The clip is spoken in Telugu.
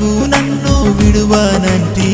నీవు నన్ను విడువానంటి